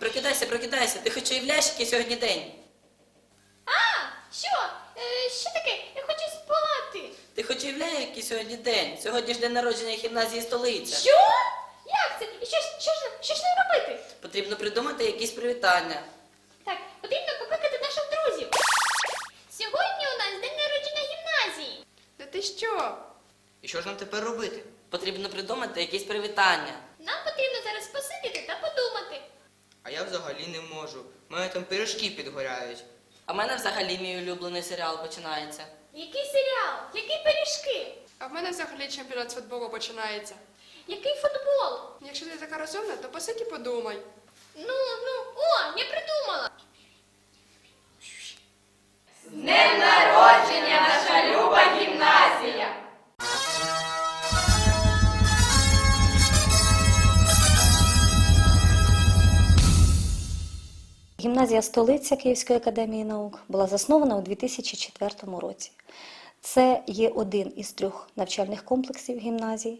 Прокидайся, прокидайся. Ти хоч уявляєш, який сьогодні день? А, що? Е, що таке? Я хочу спати. Ти хоч уявляєш, який сьогодні день? Сьогодні ж день народження гімназії столиця. Що? Як це? І що, ж- що, ж, що ж нам робити? Потрібно придумати якісь привітання. Так, потрібно покликати наших друзів. Сьогодні у нас день народження гімназії. Та ти що? І що ж нам тепер робити? Потрібно придумати якісь привітання. Нам потрібно зараз посидіти та подумати. А я взагалі не можу. У мене там пиріжки підгоряють. А в мене взагалі мій улюблений серіал починається. Який серіал? Які пиріжки? А в мене взагалі чемпіонат з футболу починається. Який футбол? Якщо ти така розумна, то посидь і подумай. Ну, ну, о, я придумала. Гімназія столиця Київської академії наук була заснована у 2004 році. Це є один із трьох навчальних комплексів гімназій,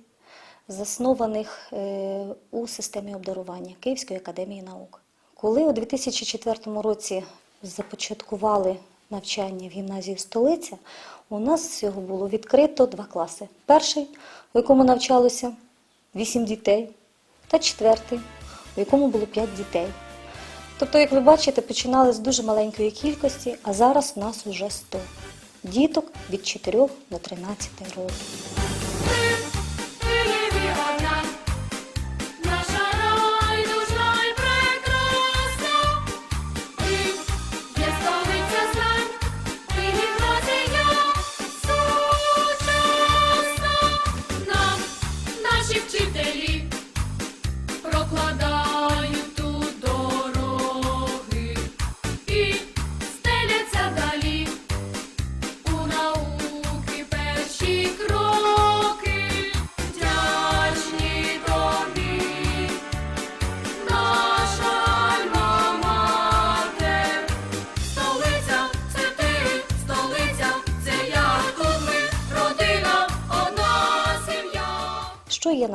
заснованих е, у системі обдарування Київської академії наук. Коли у 2004 році започаткували навчання в гімназії столиця, у нас всього було відкрито два класи. Перший, у якому навчалося вісім дітей, та четвертий, у якому було п'ять дітей. Тобто, як ви бачите, починали з дуже маленької кількості, а зараз у нас уже 100 діток від 4 до 13 років.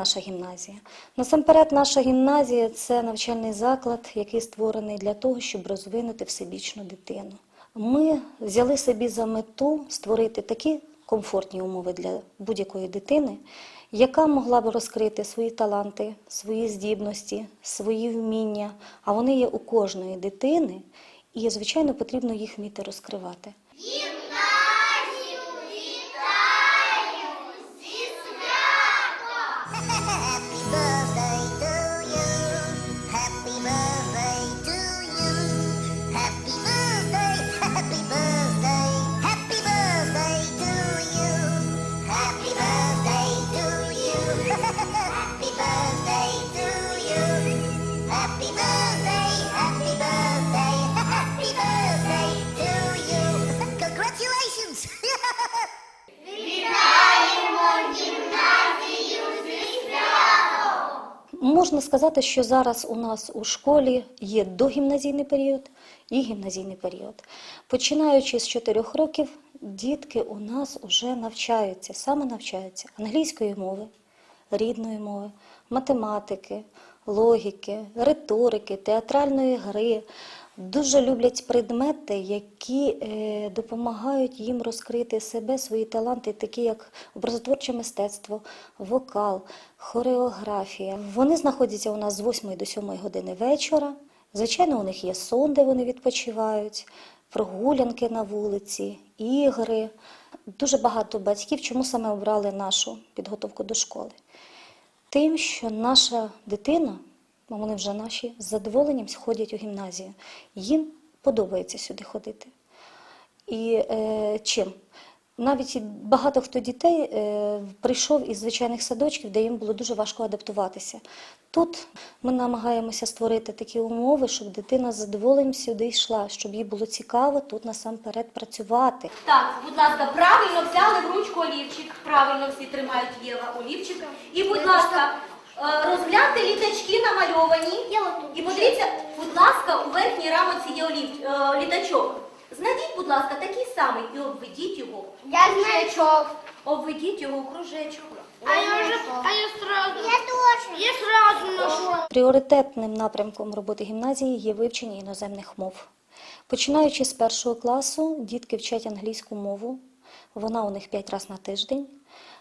Наша гімназія? Насамперед, наша гімназія це навчальний заклад, який створений для того, щоб розвинути всебічну дитину. Ми взяли собі за мету створити такі комфортні умови для будь-якої дитини, яка могла б розкрити свої таланти, свої здібності, свої вміння. А вони є у кожної дитини, і, звичайно, потрібно їх вміти розкривати. Можна сказати, що зараз у нас у школі є догімназійний період і гімназійний період. Починаючи з 4 років, дітки у нас вже навчаються, саме навчаються англійської мови, рідної мови, математики, логіки, риторики, театральної гри. Дуже люблять предмети, які е, допомагають їм розкрити себе, свої таланти, такі як образотворче мистецтво, вокал, хореографія. Вони знаходяться у нас з 8 до 7 години вечора. Звичайно, у них є сон, де вони відпочивають, прогулянки на вулиці, ігри. Дуже багато батьків, чому саме обрали нашу підготовку до школи? Тим, що наша дитина, а вони вже наші, з задоволенням ходять у гімназію. Їм подобається сюди ходити. І е, чим? Навіть багато хто дітей е, прийшов із звичайних садочків, де їм було дуже важко адаптуватися. Тут ми намагаємося створити такі умови, щоб дитина з задоволенням сюди йшла, щоб їй було цікаво тут насамперед працювати. Так, будь ласка, правильно взяли в ручку олівчик. Правильно всі тримають Єва олівчика. І, будь ласка, розгляньте літачки намальовані. І подивіться, будь ласка, у верхній рамоці є олів... е, літачок. Знайдіть, будь ласка, такий самий і обведіть його. Я знаю. Обведіть його у кружечок. А я уже, а я сразу. Я тоже. Я сразу нашел. Пріоритетним напрямком роботи гімназії є вивчення іноземних мов. Починаючи з першого класу, дітки вчать англійську мову. Вона у них 5 разів на тиждень.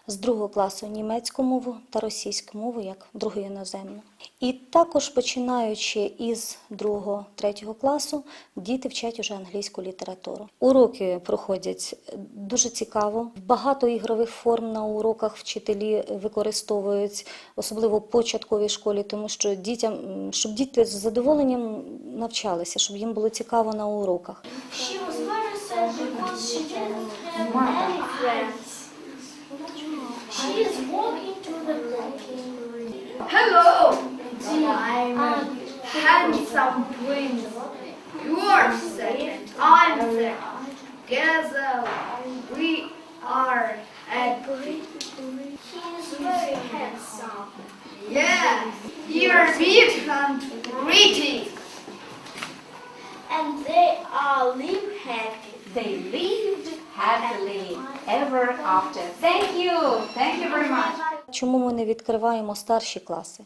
З другого класу німецьку мову та російську мову як другу іноземну. І також починаючи із другого, третього класу, діти вчать уже англійську літературу. Уроки проходять дуже цікаво. Багато ігрових форм на уроках вчителі використовують, особливо в початковій школі, тому що дітям, щоб діти з задоволенням навчалися, щоб їм було цікаво на уроках. She was she didn't have any friends. She is walking to the Hello, I'm um, a handsome prince. You're second, I'm second. Together uh, we are a He is very handsome. Yes, you're big and pretty. And they all live happy. They lived happily ever after. Thank you. Thank you very much. Чому ми не відкриваємо старші класи?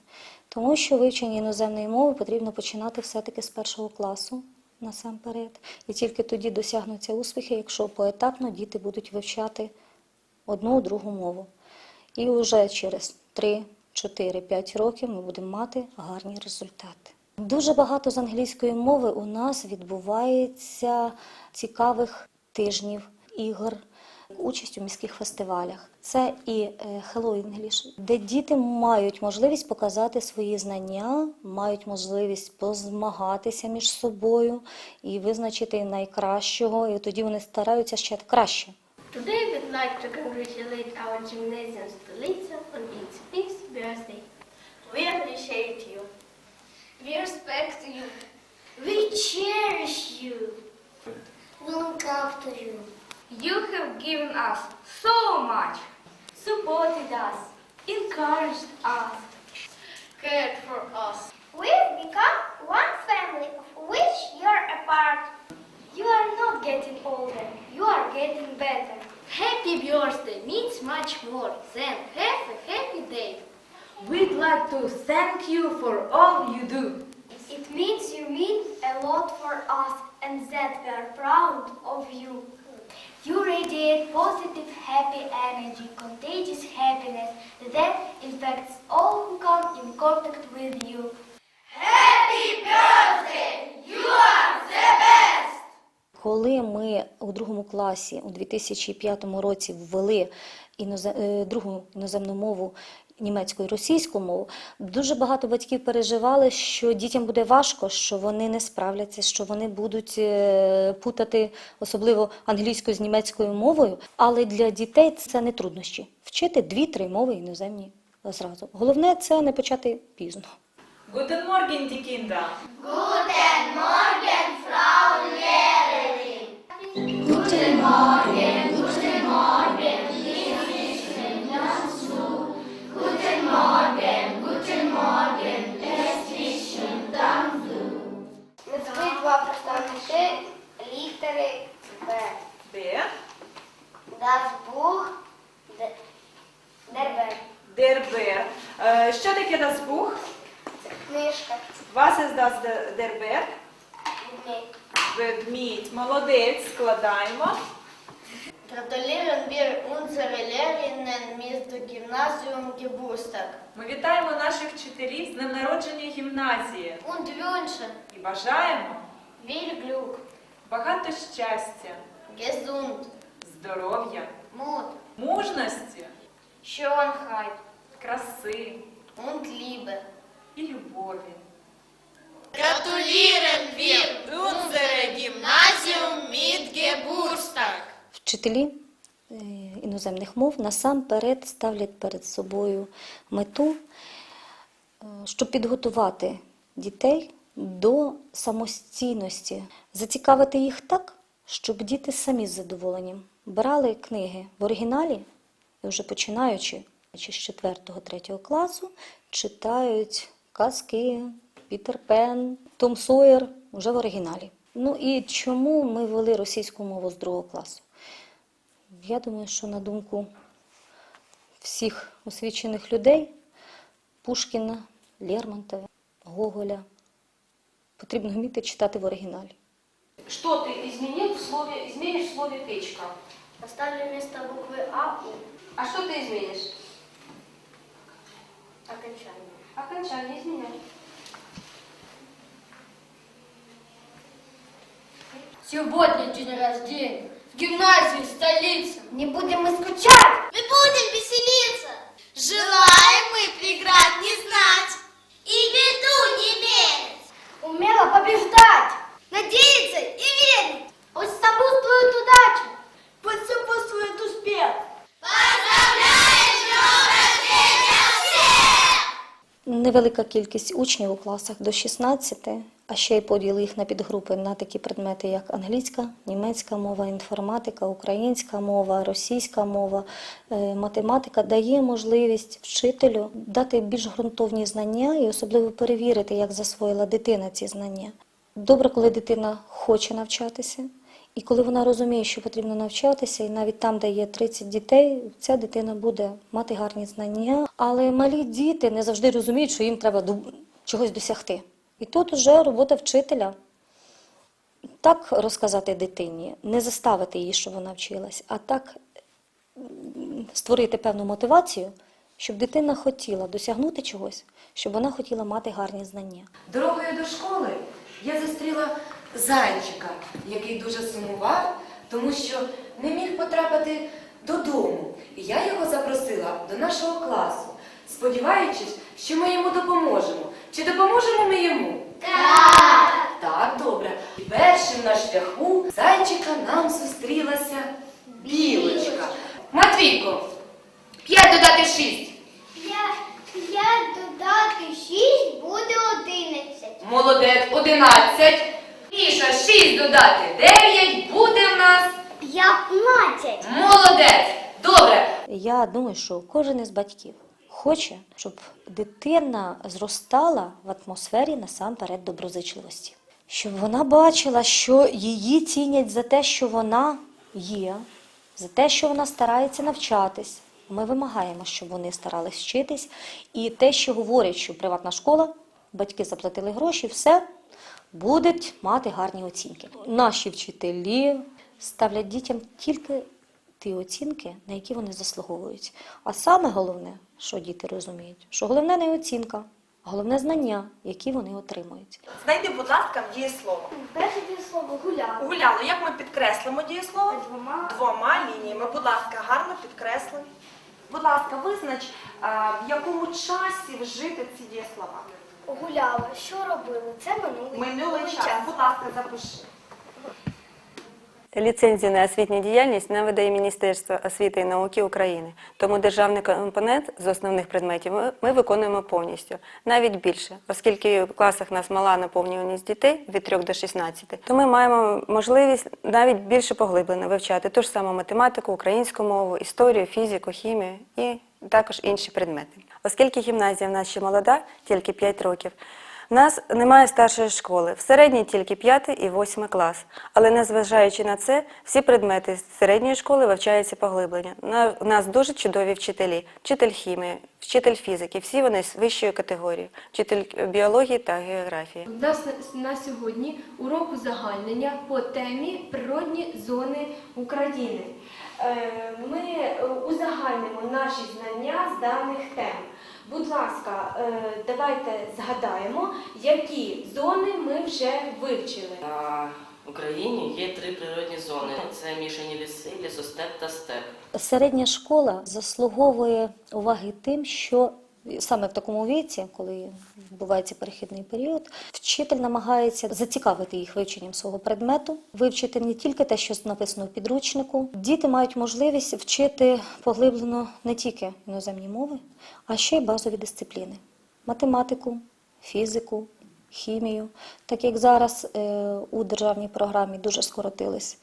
Тому що вивчення іноземної мови потрібно починати все-таки з першого класу насамперед. І тільки тоді досягнуться успіхи, якщо поетапно діти будуть вивчати одну другу мову. І вже через 3, 4, 5 років ми будемо мати гарні результати. Дуже багато з англійської мови у нас відбувається цікавих тижнів, ігор, участь у міських фестивалях. Це і е, Hello English, де діти мають можливість показати свої знання, мають можливість позмагатися між собою і визначити найкращого, і тоді вони стараються ще краще. Today we'd like to congratulate our gymnasium Stolica on its fifth birthday. We appreciate you. We respect you. We cherish you. We look after you. You have given us so much. Supported us. Encouraged us. Cared for us. We've become one family of which you're a part. You are not getting older, you are getting better. Happy birthday means much more than have a happy day. We'd like to thank you for all you do. It means you mean a lot for us and that we are proud of you. Positive, happy energy, contagious happiness that infects all who come in contact with you. Happy birthday! You are the best! Коли ми у другому класі у 2005 році ввели інозе- е, другу іноземну мову німецьку і російську мову, дуже багато батьків переживали, що дітям буде важко, що вони не справляться, що вони будуть е, путати особливо англійською з німецькою мовою. Але для дітей це не труднощі. Вчити дві-три мови іноземні зразу. Головне це не почати пізно. Guten Morgen, die Kinder. Назвіть бажаємо. Glück, багато щастя, Gesund, здоров'я, Mut, мужності, Schönheit краси. Und Liebe. і любові. Вчителі е, іноземних мов насамперед ставлять перед собою мету, е, щоб підготувати дітей до самостійності, зацікавити їх так, щоб діти самі з задоволенням брали книги в оригіналі і вже починаючи чи з 4-3 класу, читають казки, Пітер Пен, Том Сойер вже в оригіналі. Ну і чому ми ввели російську мову з другого класу? Я думаю, що на думку всіх освічених людей Пушкіна, Лермонтова, Гоголя. Потрібно вміти читати в оригіналі. Что ты изменил в слове, изменишь в слове печка? Поставлю вместо буквы А У. А что ты изменишь? Окончание. Окончание изменяй. Сегодня день рождения. В гимназии столица. Не будем мы скучать. Мы будем веселиться. Желаем мы преград не знать. И беду не мерить. Умело побеждать. Надеяться и верить. Пусть сопутствует удача. Пусть сопутствует успех. Невелика кількість учнів у класах до 16, а ще й поділ їх на підгрупи на такі предмети, як англійська, німецька мова, інформатика, українська мова, російська мова, е, математика, дає можливість вчителю дати більш ґрунтовні знання і особливо перевірити, як засвоїла дитина ці знання. Добре, коли дитина хоче навчатися. І коли вона розуміє, що потрібно навчатися, і навіть там, де є 30 дітей, ця дитина буде мати гарні знання. Але малі діти не завжди розуміють, що їм треба чогось досягти. І тут вже робота вчителя так розказати дитині, не заставити її, щоб вона вчилась, а так створити певну мотивацію, щоб дитина хотіла досягнути чогось, щоб вона хотіла мати гарні знання. Дорогою до школи я зустріла зайчика, який дуже сумував, тому що не міг потрапити додому. І я його запросила до нашого класу, сподіваючись, що ми йому допоможемо. Чи допоможемо ми йому? Так! Так, добре. І першим на шляху зайчика нам зустрілася білочка. Матвійко, п'ять додати шість. Я, я додати 6 буде 11. Молодець, одинадцять. Міша, шість додати дев'ять, буде в нас. 15. Молодець. Добре. Я думаю, що кожен із батьків хоче, щоб дитина зростала в атмосфері насамперед доброзичливості. Щоб вона бачила, що її цінять за те, що вона є, за те, що вона старається навчатись. Ми вимагаємо, щоб вони старались вчитись. І те, що говорять, що приватна школа, батьки заплатили гроші, все будуть мати гарні оцінки. Наші вчителі ставлять дітям тільки ті оцінки, на які вони заслуговують. А саме головне, що діти розуміють, що головне не оцінка, а головне знання, які вони отримують. Знайди, будь ласка, дієслово. Перше дієслово гуляв. Гуляло, як ми підкреслимо дієслово? Двома. Двома лініями. Будь ласка, гарно підкреслимо. Будь ласка, визнач, в якому часі вжити ці дієслова. Гуляла. Що робили? Це минулий, Минулий час. Будь ласка, запиши. Ліцензію на освітню діяльність нам видає Міністерство освіти і науки України. Тому державний компонент з основних предметів ми виконуємо повністю, навіть більше, оскільки в класах нас мала наповнюваність дітей від 3 до 16, то ми маємо можливість навіть більше поглиблено вивчати ту ж саму математику, українську мову, історію, фізику, хімію і також інші предмети. Оскільки гімназія в нас ще молода, тільки 5 років. У нас немає старшої школи, в середній тільки 5 і 8 клас. Але незважаючи на це, всі предмети середньої школи вивчаються поглиблення. У нас дуже чудові вчителі, вчитель хімії, вчитель фізики, всі вони з вищої категорії, вчитель біології та географії. У нас на- сьогодні урок узагальнення по темі природні зони України. Е, Ми узагальнимо наші знання з даних тем. Будь ласка, е, давайте згадаємо, які зони ми вже вивчили. На Україні є три природні зони: це мішані ліси, лісостеп та степ. Середня школа заслуговує уваги тим, що саме в такому віці, коли відбувається перехідний період, вчитель намагається зацікавити їх вивченням свого предмету, вивчити не тільки те, що написано в підручнику. Діти мають можливість вчити поглиблено не тільки іноземні мови, а ще й базові дисципліни: математику, фізику, хімію. Так як зараз е, у державній програмі дуже скоротились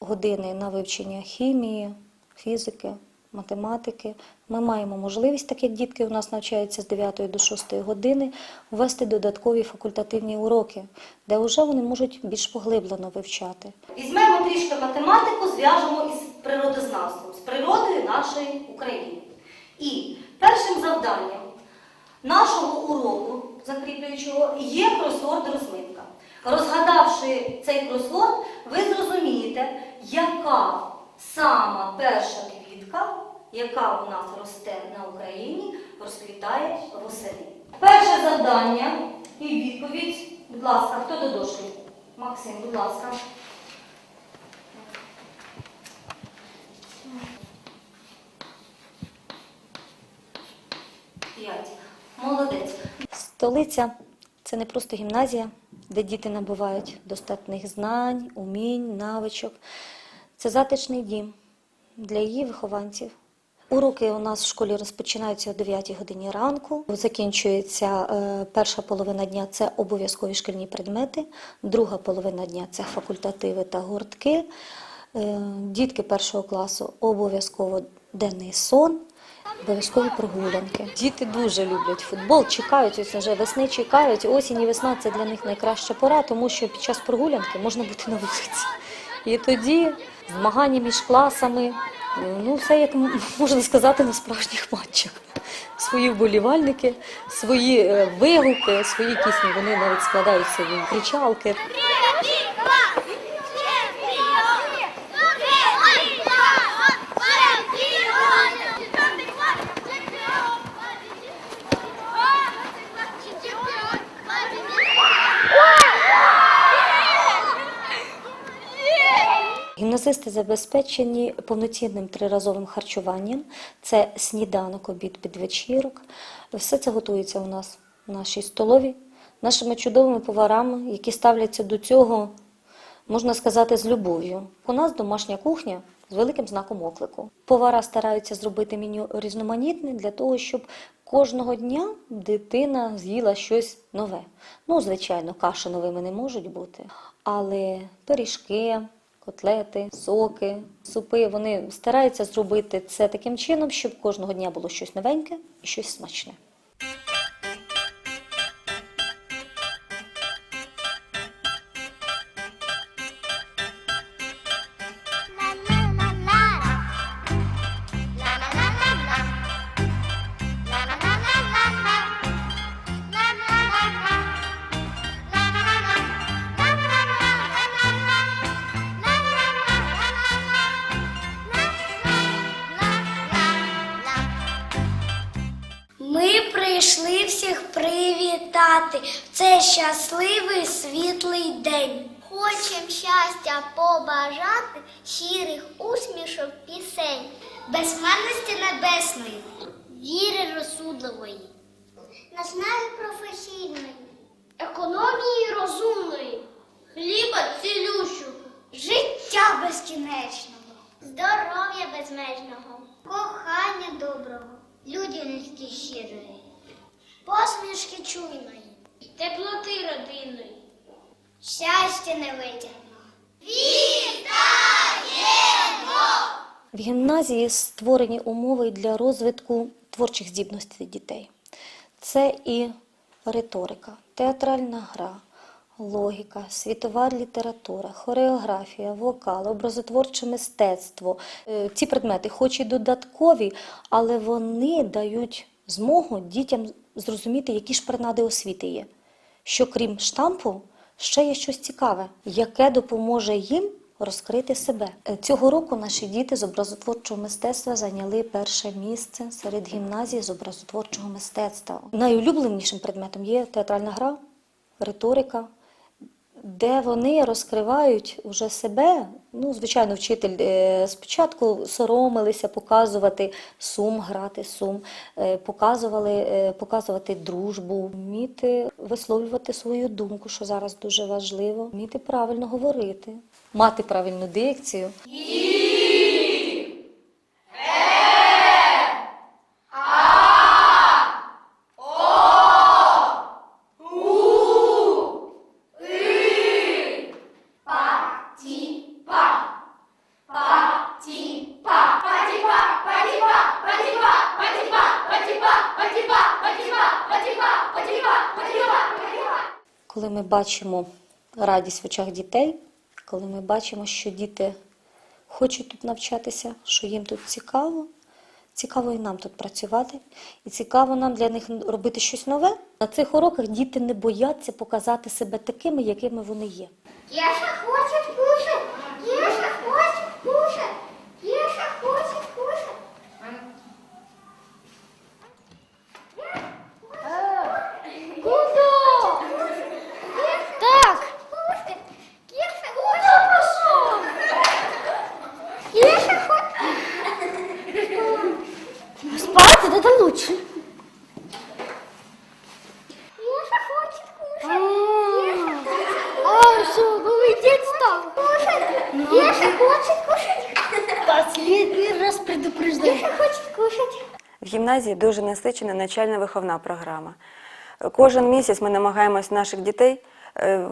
години на вивчення хімії, фізики, математики. Ми маємо можливість, так як дітки у нас навчаються з 9 до 6 години, ввести додаткові факультативні уроки, де вже вони можуть більш поглиблено вивчати. Візьмемо трішки математику, зв'яжемо із природознавством, з природою нашої України. І першим завданням нашого уроку, закріплюючого, є кросворд-розминка. Розгадавши цей кросворд, ви зрозумієте, яка сама перша квітка, яка у нас росте на Україні, розквітає восени. Перше завдання і відповідь, будь ласка, хто до дошки? Максим, будь ласка. П'ять. Молодець. Столиця це не просто гімназія, де діти набувають достатних знань, умінь, навичок. Це затишний дім для її вихованців. Уроки у нас в школі розпочинаються о 9 годині ранку. Закінчується е, перша половина дня це обов'язкові шкільні предмети, друга половина дня це факультативи та гуртки. Е, Дітки першого класу обов'язково денний сон, обов'язкові прогулянки. Діти дуже люблять футбол, чекають ось вже весни, чекають. Осінь і весна це для них найкраща пора, тому що під час прогулянки можна бути на вулиці. І тоді змагання між класами, ну все як можна сказати на справжніх матчах. Свої вболівальники, свої е, вигуки, свої пісні, вони навіть складаються в кричалки. Гімназисти забезпечені повноцінним триразовим харчуванням. Це сніданок, обід, підвечірок. Все це готується у нас в нашій столові, нашими чудовими поварами, які ставляться до цього, можна сказати, з любов'ю. У нас домашня кухня з великим знаком оклику. Повара стараються зробити меню різноманітне для того, щоб кожного дня дитина з'їла щось нове. Ну, звичайно, каші новими не можуть бути, але пиріжки, котлети, соки, супи. Вони стараються зробити це таким чином, щоб кожного дня було щось новеньке і щось смачне. Світлий день. Хочем щастя побажати, щирих усмішок пісень, безсмертності небесної, віри розсудливої, наснаги професійної, економії розумної, хліба цілющого, життя безкінечного, здоров'я безмежного, кохання доброго, людяності щирої, посмішки чуйної, теплоти родинної, щастя невитягного. В гімназії створені умови для розвитку творчих здібностей дітей. Це і риторика, театральна гра, логіка, світова література, хореографія, вокал, образотворче мистецтво. Е, Ці предмети, хоч і додаткові, але вони дають змогу дітям зрозуміти, які ж принади освіти є. Що крім штампу, ще є щось цікаве, яке допоможе їм розкрити себе. Е, Цього року наші діти з образотворчого мистецтва зайняли перше місце серед гімназій з образотворчого мистецтва. Найулюбленішим предметом є театральна гра, риторика, де вони розкривають уже себе. Ну, звичайно, вчитель е, спочатку соромилися показувати сум, грати сум, е, показували, е, показувати дружбу, вміти висловлювати свою думку, що зараз дуже важливо, вміти правильно говорити, мати правильну дикцію. Ми бачимо радість в очах дітей, коли ми бачимо, що діти хочуть тут навчатися, що їм тут цікаво, Цікаво і нам тут працювати, і цікаво нам для них робити щось нове. На цих уроках діти не бояться показати себе такими, якими вони є. Я ще кушать. Гімназії дуже насичена начальна виховна програма. Кожен місяць ми намагаємось наших дітей е,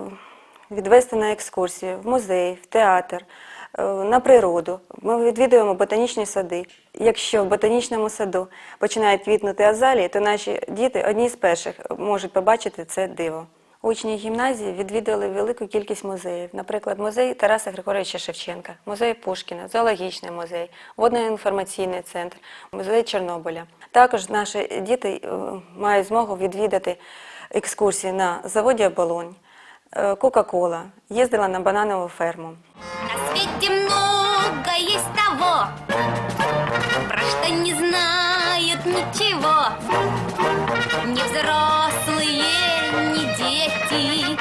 відвести на екскурсії в музей, в театр, е, на природу. Ми відвідуємо ботанічні сади. Якщо в ботанічному саду починають квітнути азалії, то наші діти одні з перших можуть побачити це диво. Учні гімназії відвідали велику кількість музеїв, наприклад, музей Тараса Григоровича Шевченка, музей Пушкіна, зоологічний музей, водно-інформаційний центр, музей Чорнобиля. Також наші діти е, мають змогу відвідати екскурсії на заводі Оболонь, е, Кока-Кола, їздила на бананову ферму. На свете много есть того, про что не знают ничего. Дети.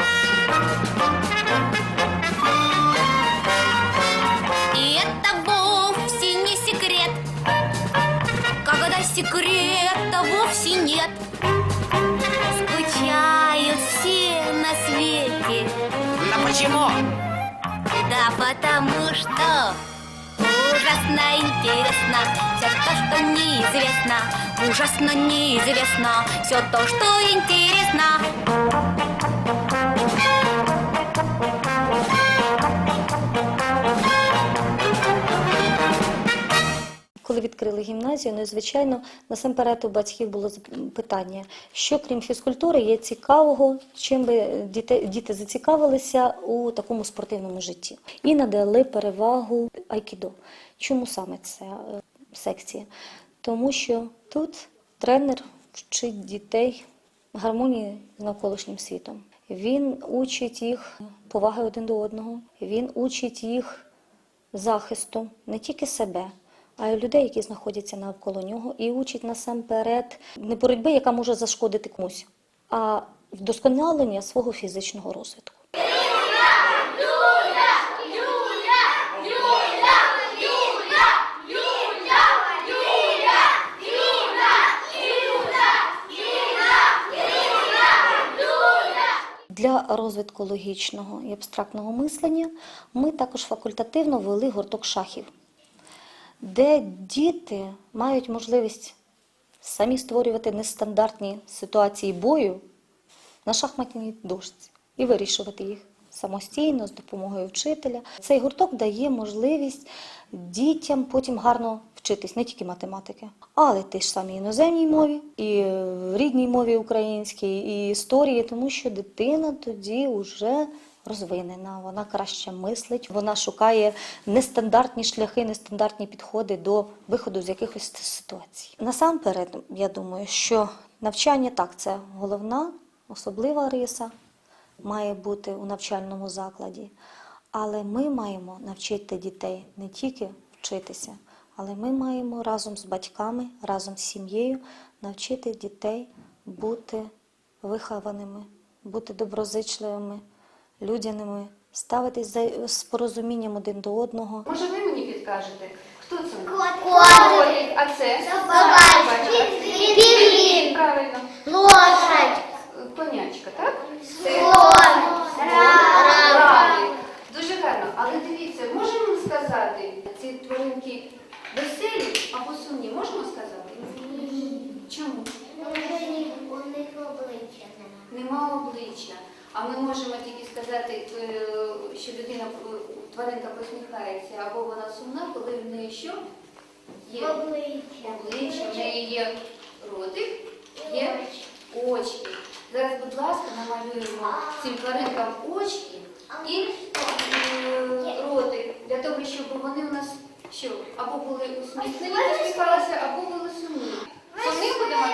И это вовсе не секрет, когда секрета вовсе нет. Скучают все на свете. Но почему? Да потому что ужасно интересно все то, что неизвестно. Ужасно неизвестно все то, что интересно. Коли відкрили гімназію, ну насамперед у батьків було питання, що крім фізкультури є цікавого, чим би діти, діти зацікавилися у такому спортивному житті. І надали перевагу айкідо. Чому саме ця е, секція? Тому що тут тренер вчить дітей гармонії з навколишнім світом. Він учить їх поваги один до одного, він учить їх захисту не тільки себе, а й людей, які знаходяться навколо нього, і учить насамперед не боротьби, яка може зашкодити комусь, а вдосконалення свого фізичного розвитку. Розвитку логічного і абстрактного мислення ми також факультативно ввели гурток шахів, де діти мають можливість самі створювати нестандартні ситуації бою на шахматній дошці і вирішувати їх самостійно з допомогою вчителя. Цей гурток дає можливість дітям потім гарно вчитись не тільки математики, але ті ж самі іноземній мові, і в рідній мові українській, і історії, тому що дитина тоді вже розвинена, вона краще мислить, вона шукає нестандартні шляхи, нестандартні підходи до виходу з якихось ситуацій. Насамперед, я думаю, що навчання так, це головна особлива риса має бути у навчальному закладі. Але ми маємо навчити дітей не тільки вчитися, але ми маємо разом з батьками, разом з сім'єю навчити дітей бути вихованими, бути доброзичливими, людяними, ставитись за- з порозумінням один до одного. Може, ви мені підкажете, хто це? Котик. А це? Собачка. Пингвин. Правильно. Лошадь. Конячка, так? Слон. Равлик. Дуже гарно. Але дивіться, можемо сказати, ці тваринки веселі або сумні, можемо сказати? Чому? У них обличчя немає. Нема обличчя. А ми можемо тільки сказати, е, що людина, е, тваринка посміхається, або вона сумна, коли в неї що? Є Обличчя. обличчя, в неї є ротик, є очки. Зараз, будь ласка, намалюємо цим тваринкам очки і е, ротик, для того, щоб вони у нас Що? Або були усміхнені, посміхалися, або були сумні. Сумні будемо?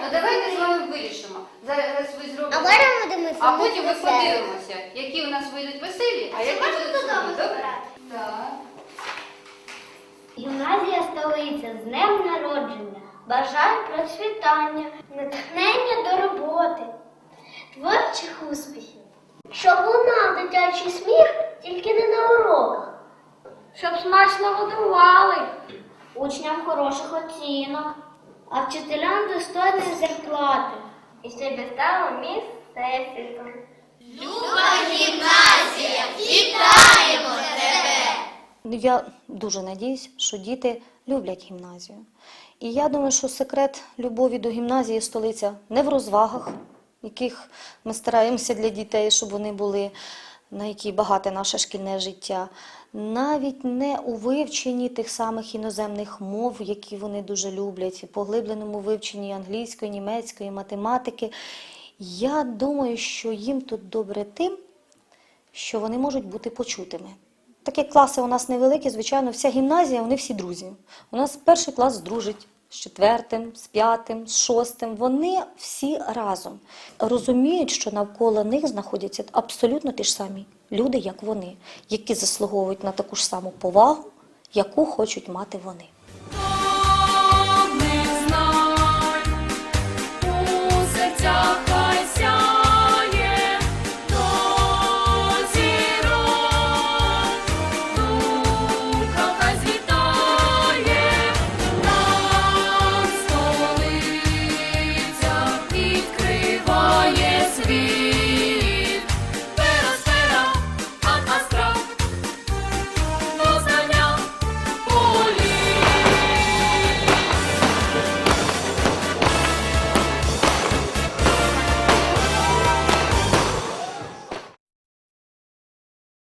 Ну давайте з вами вирішимо. Зараз ви зробите. А потім ми подивимося, які у нас вийдуть веселі, а які будуть сумні. Добре? Так. Гімназія столиця з днем народження. Бажаю процвітання, натхнення до роботи, творчих успіхів. Щоб лунав дитячий сміх, тільки не на уроках. Щоб смачно годували, учням хороших оцінок, а вчителям достойної зарплати. І щоб стало містечко. Люба гімназія, вітаємо тебе! Я дуже надіюсь, що діти люблять гімназію. І я думаю, що секрет любові до гімназії столиця не в розвагах, яких ми стараємося для дітей, щоб вони були, на які багате наше шкільне життя, навіть не у вивченні тих самих іноземних мов, які вони дуже люблять, поглибленому вивченні англійської, німецької, математики. Я думаю, що їм тут добре тим, що вони можуть бути почутими. Так як класи у нас невеликі, звичайно, вся гімназія, вони всі друзі. У нас перший клас дружить з четвертим, з п'ятим, з шостим. Вони всі разом розуміють, що навколо них знаходяться абсолютно ті ж самі люди, як вони, які заслуговують на таку ж саму повагу, яку хочуть мати вони.